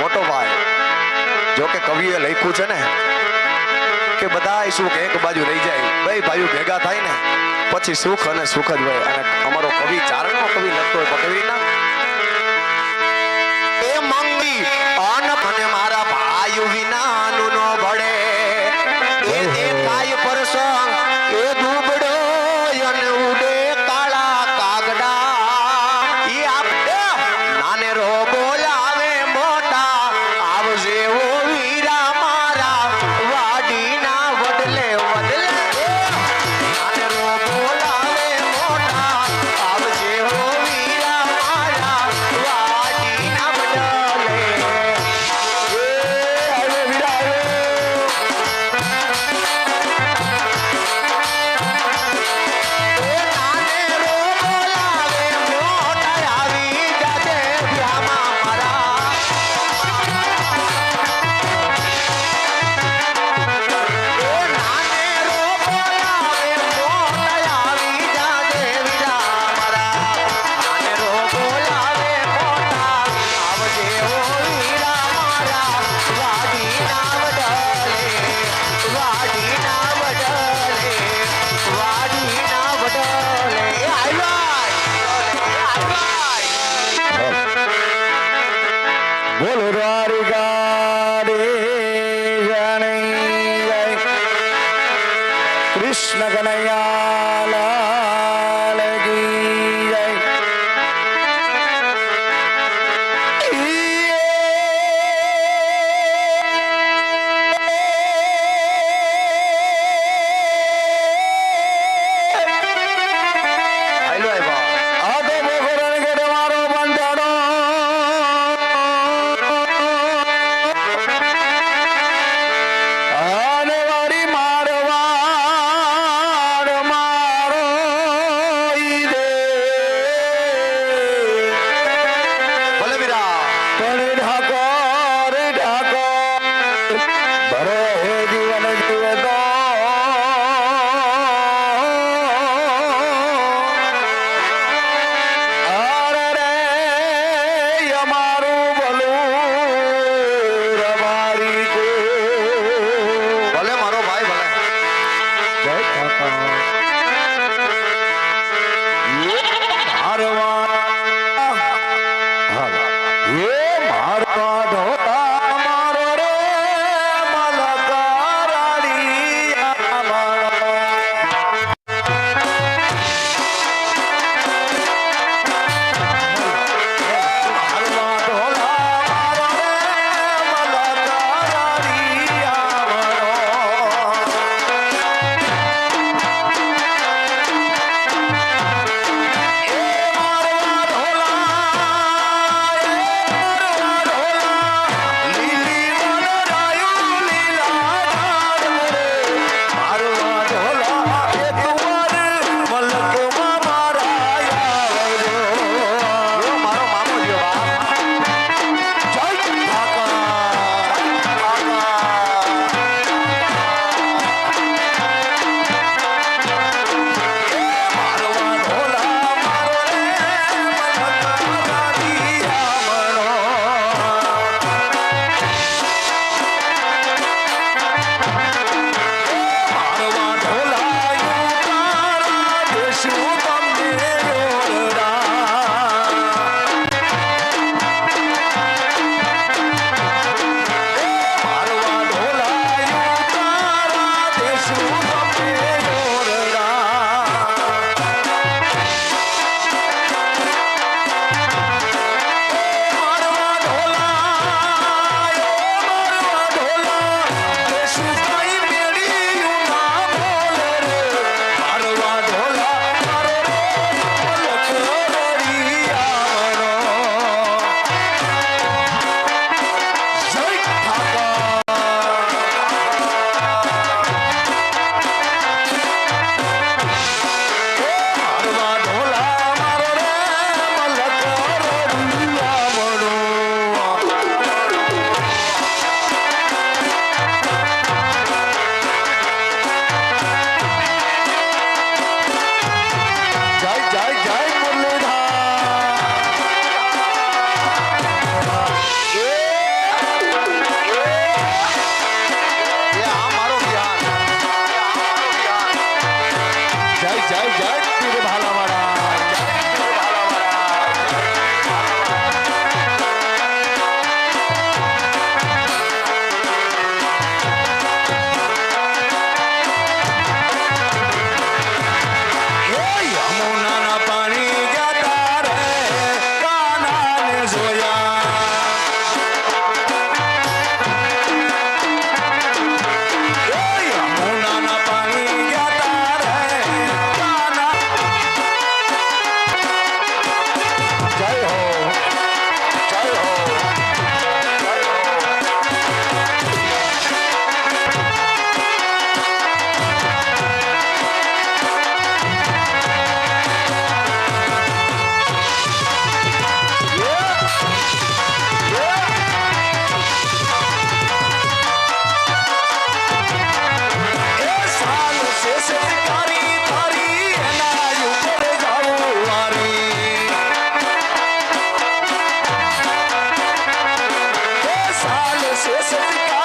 મોટો ભાઈ. જો કે કવિએ લખ્યું છે ને કે બધા સુખ એક બાજુ રહી જાય. બે ભાઈઓ ભેગા થાય ને, પછી સુખ અને સુખ જ હોય. અને અમારો કવિ ચારણનો કવિ લખતો હોય પણ la se acerca.